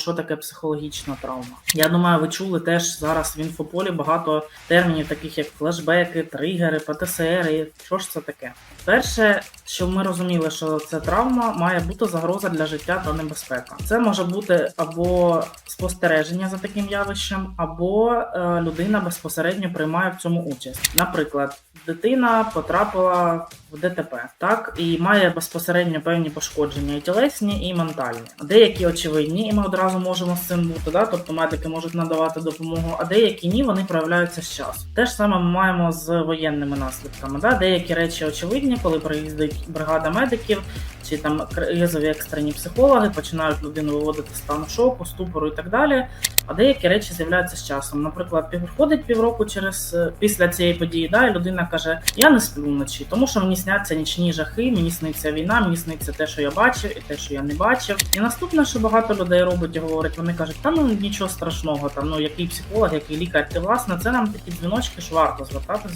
що таке психологічна травма. Я думаю, ви чули теж зараз в інфополі багато термінів, таких як флешбеки, тригери, ПТСР. Що ж це таке? Перше, щоб ми розуміли, що це травма, має бути загроза для життя та небезпека. Це може бути або спостереження за таким явищем, або е, людина безпосередньо приймає в цьому участь. Наприклад, дитина потрапила в ДТП, так і має безпосередньо певні пошкодження і тілесні, і ментальні. Деякі очевидні, і ми одразу можемо з цим бути. Да? Тобто медики можуть надавати допомогу, а деякі ні, вони проявляються з часу. Те ж саме ми маємо з воєнними наслідками. Да? Деякі речі очевидні, коли приїздить бригада медиків чи там кризові екстрені психологи починають людину виводити стан шоку, ступору і так далі. А деякі речі з'являються з часом. Наприклад, проходить півроку через е, після цієї події, да, і людина каже: Я не сплю вночі, тому що мені сняться нічні жахи, мені сниться війна, мені сниться те, що я бачив, і те, що я не бачив. І наступне, що багато людей робить і говорить, вони кажуть, та ну нічого страшного, там ну який психолог, який лікар, ти власне, це нам такі дзвіночки, що варто звертатися